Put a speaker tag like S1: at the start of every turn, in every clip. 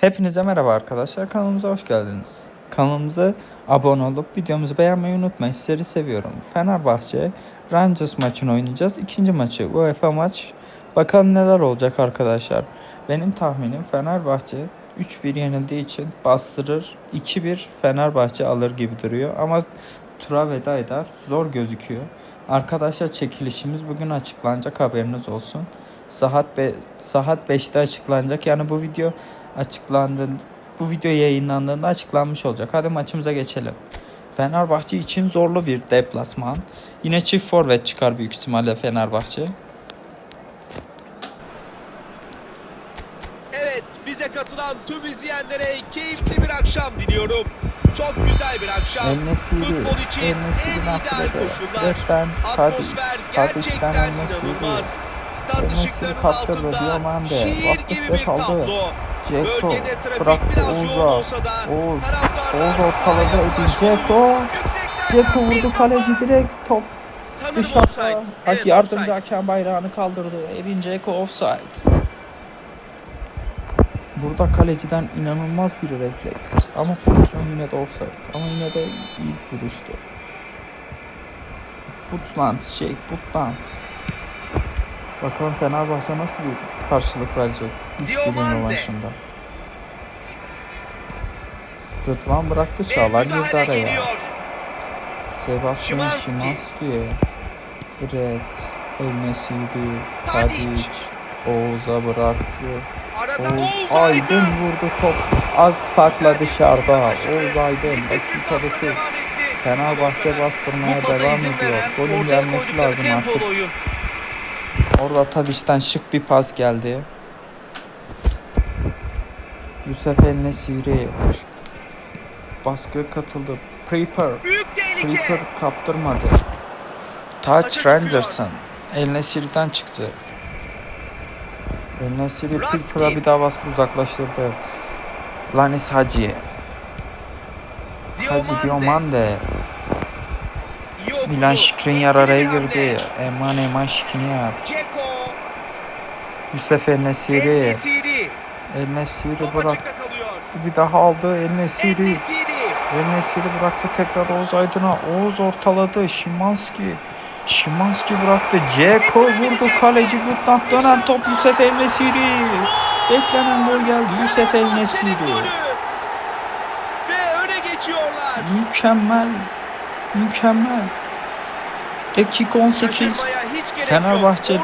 S1: Hepinize merhaba arkadaşlar. Kanalımıza hoş geldiniz. Kanalımıza abone olup videomuzu beğenmeyi unutmayın. Sizleri seviyorum. Fenerbahçe Rangers maçını oynayacağız. İkinci maçı UEFA maç. Bakalım neler olacak arkadaşlar. Benim tahminim Fenerbahçe 3-1 yenildiği için bastırır. 2-1 Fenerbahçe alır gibi duruyor. Ama tura veda eder. Zor gözüküyor. Arkadaşlar çekilişimiz bugün açıklanacak haberiniz olsun. Saat be saat 5'te açıklanacak. Yani bu video açıklandı. Bu video yayınlandığında açıklanmış olacak. Hadi maçımıza geçelim. Fenerbahçe için zorlu bir deplasman. Yine çift forvet çıkar büyük ihtimalle Fenerbahçe.
S2: Evet, bize katılan tüm izleyenlere keyifli bir akşam diliyorum. Çok güzel bir akşam. Futbol için en ideal koşullar. Atmosfer gerçekten inanılmaz.
S1: El-Nesiri
S2: ışıklarının altında şiir gibi bir
S1: kaldı.
S2: tablo.
S1: Ceko bıraktı Oğuz'a. Oğuz, Oğuz ortaladı Edin. Ceko. Ceko vurdu kaleci direkt top dışarıda. Hak yardımcı hakem bayrağını kaldırdı. Edin Dzeko offside. Burada kaleciden inanılmaz bir refleks. Ama pozisyon yine de offside. Ama yine de iyi vuruştu. Butland, şey Butland. Bakalım Fenerbahçe nasıl bir karşılık verecek birin
S2: Diomande.
S1: rövanşında. Rıdvan bıraktı Çağlar girdi araya. Sebastian.
S2: Szymanski,
S1: Red, El Nesiri,
S2: Tadic.
S1: Oğuz'a bıraktı. Oğuz Aydın vurdu top az farkla dışarıda. Oğuz Aydın
S2: Nefis bir
S1: dakika
S2: pasla
S1: 9.
S2: devam etti.
S1: Fenerbahçe bastırmaya devam ediyor. Golün gelmesi lazım artık. Orada Tadic'ten şık bir pas geldi. Yusuf El Nesiri baskıya katıldı.
S2: Tehlike.
S1: Creeper kaptırmadı. Touch
S2: çıkıyor.
S1: Rangerson. El Nesiri'den çıktı. El Nesiri
S2: Raskin.
S1: Creeper'a bir daha baskı uzaklaştırdı. Lanis Hacı. Hacı
S2: Diomande.
S1: Milan
S2: Etkili
S1: araya girdi. Eman Eman.
S2: Ceko.
S1: Yusuf El Nesiri. El Nesiri bıraktı. Bir daha aldı. El Nesiri. El Nesiri bıraktı tekrar Oğuz Aydın'a. Oğuz ortaladı. Şimanski. Şimanski bıraktı. Ceko vurdu. Kaleci Gutland dönen top Yusuf El Nesiri. Beklenen gol geldi. Yusuf El Nesiri.
S2: Ve öne geçiyorlar.
S1: Mükemmel. Mükemmel. Dakika 18.
S2: Şaşırmaya hiç gerek
S1: Fenerbahçe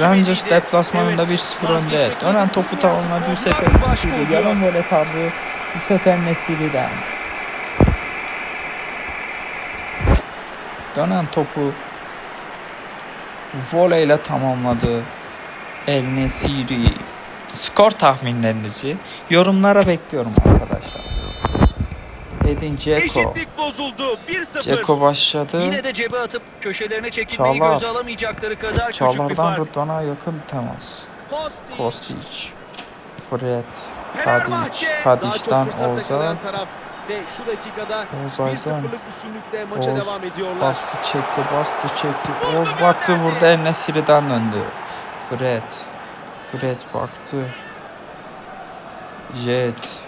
S1: Rangers deplasmanında
S2: Evet,
S1: 1-0 önde. Dönen topu tamamladı Yusuf Nesiri. Yarım gole tarzı Yusuf Nesiri'den. Dönen topu voleyle tamamladı El Nesiri. Skor tahminlerinizi yorumlara bekliyorum arkadaşlar. Edin Dzeko.
S2: Eşitlik bozuldu. 1-0.
S1: Dzeko başladı.
S3: Yine de cebe atıp köşelerine çekilmeyi
S1: Çağlar.
S3: göze alamayacakları kadar küçük bir
S1: Çağlar'dan
S3: fark.
S1: Rıdvan'a yakın temas.
S2: Kostic,
S1: Fred, Tadic,
S2: fırsat
S1: Oğuz'a
S2: ve şu dakikada
S1: Oğuz Aydın.
S2: 1-0'lık üstünlükle maça
S1: Oğuz
S2: devam ediyorlar.
S1: bastı çekti, bastı çekti. Oğuz baktı vurdu El Nesiri'den döndü. Fred, Fred baktı. Jet.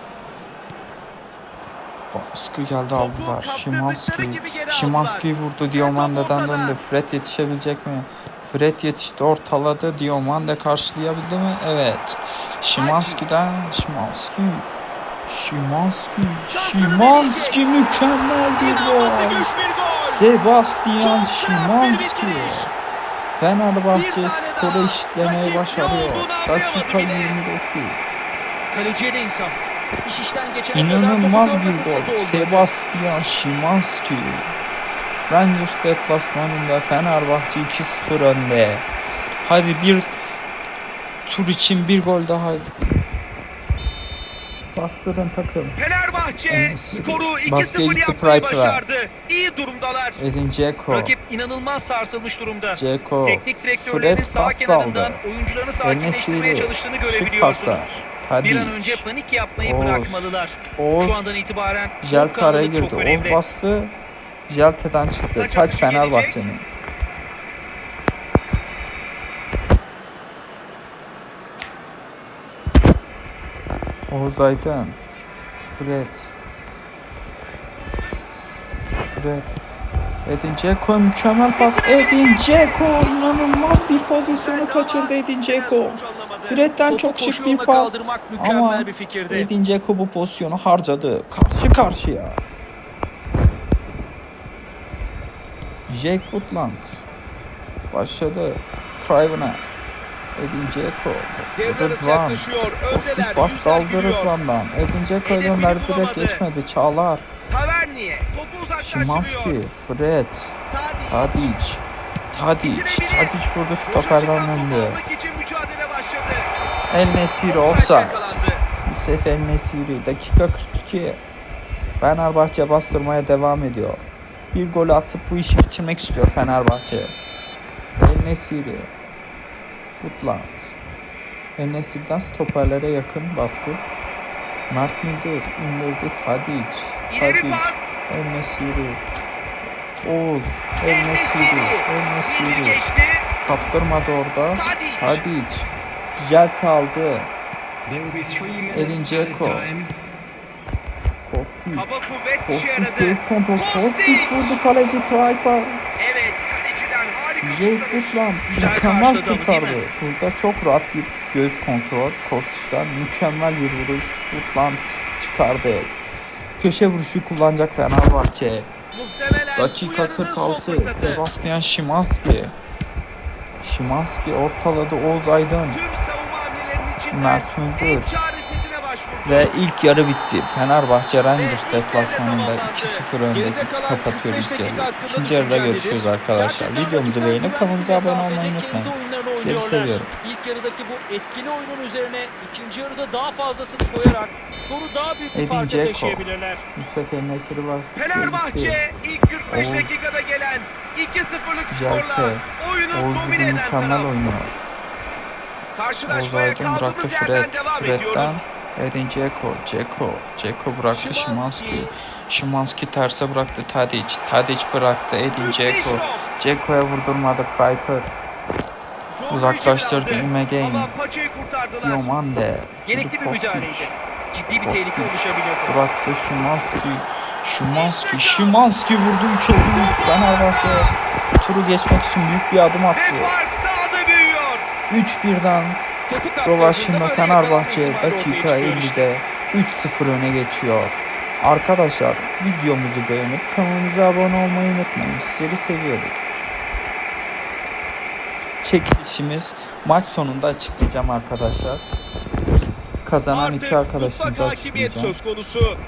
S1: Baskı geldi aldılar. Şimanski. Şimanski vurdu Diomande'den
S2: ortada.
S1: döndü. Fred yetişebilecek mi? Fred yetişti ortaladı. Diomande karşılayabildi mi? Evet. Şimanski'den Şimanski. Şimanski. Şimanski mükemmel bir gol. Sebastian Şimanski. Fenerbahçe skoru eşitlemeyi başarıyor. Dakika
S2: anlayamadı bile.
S1: 29.
S3: Kaleciye de insan. İş işten geçene
S1: İnanılmaz bir gol. Sebastian Szymanski. Rangers deplasmanında Fenerbahçe 2-0 önde. Hadi bir tur için bir gol daha. Bastırın takım.
S2: Fenerbahçe skoru
S1: Baskıya
S2: 2-0
S1: gitti
S2: yapmayı başardı. İyi durumdalar.
S1: Edin Dzeko.
S3: Rakip inanılmaz sarsılmış durumda.
S1: Dzeko.
S3: Teknik direktörlerinin sağ kenarından
S1: aldı.
S3: oyuncularını sakinleştirmeye çalıştığını görebiliyorsunuz.
S1: paslar.
S3: Bir an önce panik yapmayı
S1: Oğuz.
S3: bırakmalılar.
S1: Oğuz.
S3: Şu andan itibaren
S1: Jelte araya
S3: soğukkanlılık
S1: girdi.
S3: çok
S1: Oğuz
S3: önemli.
S1: bastı. Jelte'den çıktı.
S2: Taç
S1: Taç. Fenerbahçe'nin. Oğuz Aydın. Fred. Fred. Edin Dzeko mükemmel pas. Edin Dzeko inanılmaz bir pozisyonu kaçırdı Edin Dzeko. Fred'den
S3: Topu
S1: çok şık bir pas. Ama
S3: bir fikirdi.
S1: Edin Dzeko bu pozisyonu harcadı. Karşı karşıya. Jake Butland. Başladı. Triven'a. Edin Dzeko.
S2: Devre yaklaşıyor. Öndeler.
S1: Baş
S2: gülüyor.
S1: Rıdvan'dan. Edin
S2: Hedefini
S1: gönderdi direkt geçmedi. Çağlar.
S2: Taverniye. Topu uzaklaştırıyor.
S1: Şimanski. Fred.
S2: Tadic.
S1: Tadic. Tadic.
S2: Boşa
S1: stoperden
S2: çıkan topu
S1: döndü.
S2: almak için mücadele başladı.
S1: El Nesiri
S2: Offside.
S1: Yusuf El Nesiri. Dakika 42. Fenerbahçe bastırmaya devam ediyor. Bir gol atıp bu işi bitirmek istiyor Fenerbahçe. El Nesiri. Kutland. El Nesir'den stoperlere yakın baskı. Mert Müldür indirdi Tadic. Tadic. El Nesiri. Oğuz. El Nesiri. El Nesiri. Kaptırmadı orada.
S2: Tadic.
S1: Tadic. Güzel kaldı.
S4: Time.
S1: Kostić.
S2: Kaba kuvvet işe yaradı. Kostić
S1: vurdu kaleci Traypa.
S2: Evet kaleciden harika
S1: Jake
S3: Güzel
S1: mükemmel kurtardı.
S3: değil mi?
S1: Burada çok rahat bir göz kontrol. Kostić'ten mükemmel bir vuruş. Gutland çıkardı. Köşe vuruşu kullanacak Fenerbahçe.
S2: Muhtemelen
S1: Dakika
S2: bu yarının son
S1: 46.
S2: fırsatı.
S1: Sebastian Szymanski. Szymanski ortaladı Oğuz Aydın. Mert Müldür. Ve ilk yarı bitti. Fenerbahçe Rangers deplasmanında
S2: devre
S1: 2-0 önde kapatıyor
S3: 45
S1: ilk
S3: hakkında
S1: İkinci yarıda görüşürüz arkadaşlar. Videomuzu beğenip kanalımıza abone olmayı unutmayın.
S3: oynuyorlar.
S1: seviyorum.
S3: İlk yarıdaki bu etkili oyunun üzerine ikinci yarıda daha fazlasını koyarak skoru daha büyük bir farka taşıyabilirler.
S2: Fenerbahçe ilk 45
S1: Oğuz.
S2: dakikada gelen 2-0'lık
S1: Güzel
S2: skorla
S1: şey.
S2: oyunu domine eden taraf. Karşılaşmaya kaldığımız yerden devam ediyoruz.
S1: Edin Dzeko. Dzeko. Dzeko bıraktı.
S2: Szymanski.
S1: Szymanski terse bıraktı Tadic. Tadic bıraktı Edin Dzeko. Dzeko'ya vurdurmadı Piper. Uzaklaştırdı. Imegain. Yomande.
S3: Gerekli bir müdahaleydi. Ciddi bir tehlike oluşabilirdi.
S1: Bıraktı Şimanski. Şimanski. Şimanski vurdu 3 oldu 3. Fenerbahçe turu geçmek için büyük bir adım attı.
S2: Ve fark daha da büyüyor.
S1: 3-1'den
S3: Topu kaptırdığında
S1: Rovaşin'le
S3: böyle
S1: Fenerbahçe dakika
S3: ortaya çıkıyor işte.
S1: 50'de 3-0 öne geçiyor. Arkadaşlar videomuzu beğenip kanalımıza abone olmayı unutmayın. Sizleri seviyoruz. Çekilişimiz maç sonunda açıklayacağım arkadaşlar. Kazanan iki
S2: Artık
S1: arkadaşımızı
S2: mutlak hakimiyet söz konusu.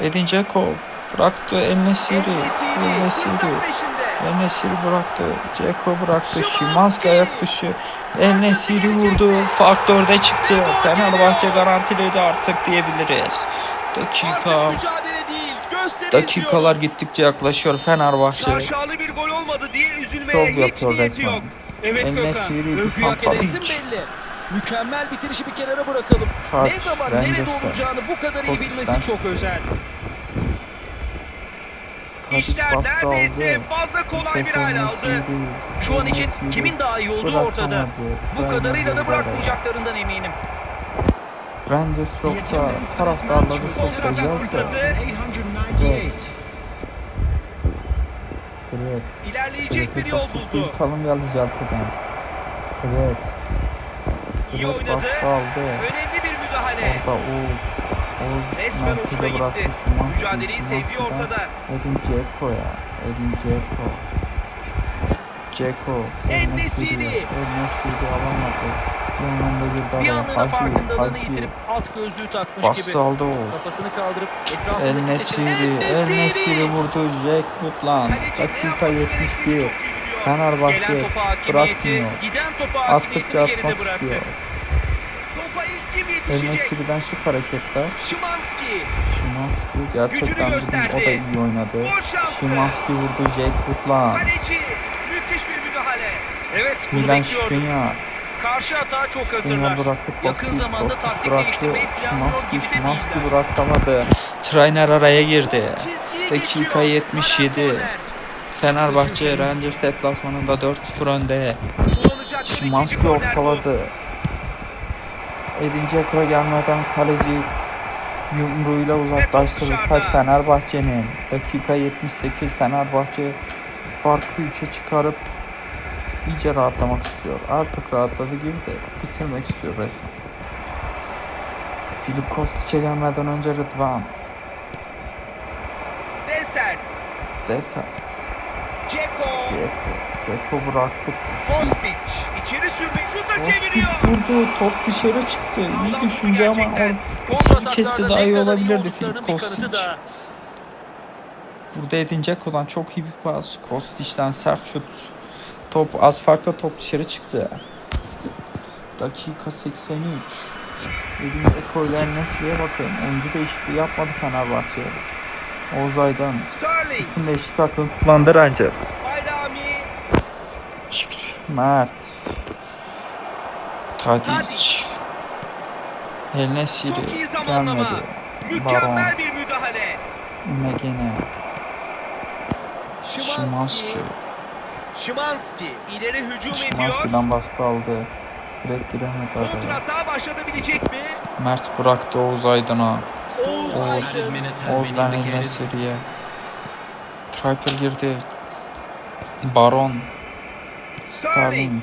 S1: Edin Dzeko bıraktı El Nesiri. El Nesiri.
S2: Fırsat peşinde.
S1: El Nesiri bıraktı. Dzeko bıraktı. Şimanski ayak dışı. El Nesiri vurdu. Fark dörde çıktı.
S2: Ve gol
S1: Fenerbahçe garantiledi artık diyebiliriz. Dakika. Dakikalar gittikçe yaklaşıyor Fenerbahçe.
S2: Şaşalı bir gol olmadı diye üzülmeye
S1: Şov
S2: hiç niyeti yok.
S3: Evet Gökhan.
S1: Dušan
S3: hak edersin
S1: Tadić.
S3: belli. Mükemmel bitirişi bir kenara bırakalım.
S1: Taç,
S3: ne zaman nerede olacağını bu kadar iyi bilmesi çok özel.
S2: İşler neredeyse fazla kolay bir hale aldı.
S3: Şu an için kimin daha iyi olduğu ortada. Bu kadarıyla da bırakmayacaklarından eminim.
S4: The
S1: çok da taraftarları çok özel
S2: fırsatı.
S1: de.
S4: 898.
S1: Evet.
S2: İlerleyecek bir yol buldu.
S1: Çalım geldi Jaltı'dan. Evet.
S2: İyi
S1: Evet,
S2: oynadı. Önemli bir müdahale.
S1: Orada Oğuz.
S2: Resmen hoşuna gitti. Mücadeleyi sevdiği ortada.
S1: Edin Dzeko'ya. Edin Dzeko. Dzeko.
S2: En-Nesyri.
S1: El-Nesiri alamadı. Bir
S3: Bir
S1: daha.
S3: anlığına farkındalığını yitirip alt gözlüğü takmış gibi.
S1: Bastı aldı Oğuz.
S3: Kafasını kaldırıp etrafındaki seçeneği
S1: El-Nesiri vurdu. Jack
S2: ne
S1: Dakika
S2: yapması gerektiğini
S1: 71.
S2: çok iyi biliyor.
S1: Fenerbahçe bırakmıyor. Attıkça atmak
S3: geride bıraktı.
S1: istiyor. El
S2: yetişecek?
S1: Nesiri'den şık hareketler.
S2: Şimanski.
S1: Şimanski gerçekten bugün
S2: gösterdi.
S1: o da iyi oynadı.
S2: Gol şansı.
S1: Şimanski vurdu Jake Butland.
S2: Kaleci. Müthiş bir müdahale.
S3: Evet bunu
S1: Milan
S3: bekliyordum.
S1: Skriniar.
S3: Karşı atağa çok hazırlar.
S1: Bıraktı.
S3: Yakın zamanda taktik
S1: bıraktı.
S3: değiştirmeyi planlıyor
S1: Şimanski,
S3: gibi de
S1: Şimanski
S3: değiller.
S1: Trainer araya girdi.
S2: Çizgiyi
S1: Dakika
S2: geçiyor.
S1: 77.
S2: Karar korner.
S1: Fenerbahçe Rangers deplasmanında 4-0 önde.
S2: Kullanacakları ikinci
S1: Şimanski
S2: korner bu.
S1: ortaladı. Edin Dzeko gelmeden kaleci yumruğuyla uzaklaştırdı. Taç Fenerbahçe'nin. Dakika 78 Fenerbahçe farkı 3'e çıkarıp iyice rahatlamak istiyor. Artık rahatladı gibi de bitirmek istiyor resmen. Filip Kostic'e gelmeden önce Rıdvan.
S2: Desers.
S1: Desas.
S2: Ceko.
S1: Dzeko. Dzeko bıraktı.
S2: Kostic. içeri sürmeyi şuta çeviriyor.
S1: vurdu. Top dışarı çıktı. İyi düşünce ama o Kesse daha iyi olabilirdi Filip Kostic.
S3: da.
S1: Burada Edin Dzeko'dan çok iyi bir pas. Kostic'den sert şut. Top az farkla top dışarı çıktı. Dakika 83. Edin Dzeko ile Enes'liye bakın. Oyuncu değişikliği yapmadı Fenerbahçe. Oğuz Aydan.
S2: Sterling.
S1: Tüm değişiklik hakkını kullandı Rangers. Mert. Tadic. El Nesiri.
S2: Çok iyi zamanlama.
S1: Gelmedi.
S2: Mükemmel
S1: Baron.
S2: bir müdahale.
S1: Megene.
S2: Şimanski.
S1: Şimanski.
S2: Şimanski ileri hücum ediyor.
S1: Şimanski'den baskı aldı. Direkt giremedi araya.
S2: Kontratağa başlatabilecek mi?
S1: Mert bıraktı Oğuz Aydın'a.
S2: Oğuz
S1: Oğuz.
S2: Aydın.
S1: Oğuz'dan
S4: indicated.
S1: seriye. Triper girdi. Baron.
S2: Sterling.
S1: Sterling.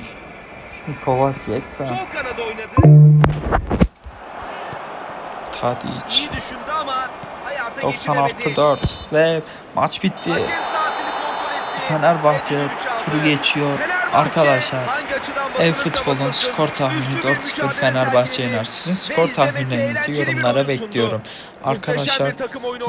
S1: Kovac Yeksa.
S2: Sol kanada oynadı.
S1: Tadic.
S2: İyi düşündü ama hayata geçiremedi.
S1: 96 4 ve maç bitti.
S2: Hakem saatini kontrol etti.
S1: Fenerbahçe turu geçiyor. Arkadaşlar Ev futbolun skor tahmini
S2: bir
S1: 4-0
S2: mücadele
S1: Fenerbahçe yener. Sizin skor tahminlerinizi yorumlara bekliyorum. Arkadaşlar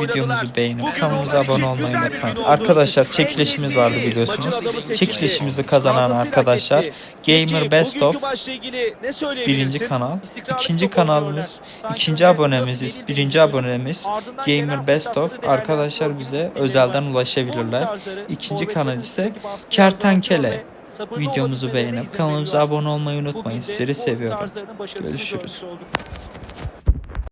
S1: videomuzu beğenip kanalımıza abone olmayı unutmayın. Arkadaşlar çekilişimiz vardı biliyorsunuz. Çekilişimizi kazanan arkadaşlar. Gamer Best of birinci kanal. İkinci kanalımız, ikinci abonemiz, birinci abonemiz Gamer Best of. Arkadaşlar bize özelden ulaşabilirler. İkinci kanal ise
S3: üstündeki sabırlı
S1: Videomuzu beğenip kanalımıza abone olmayı unutmayın.
S3: oyun
S1: seviyorum. Görüşürüz.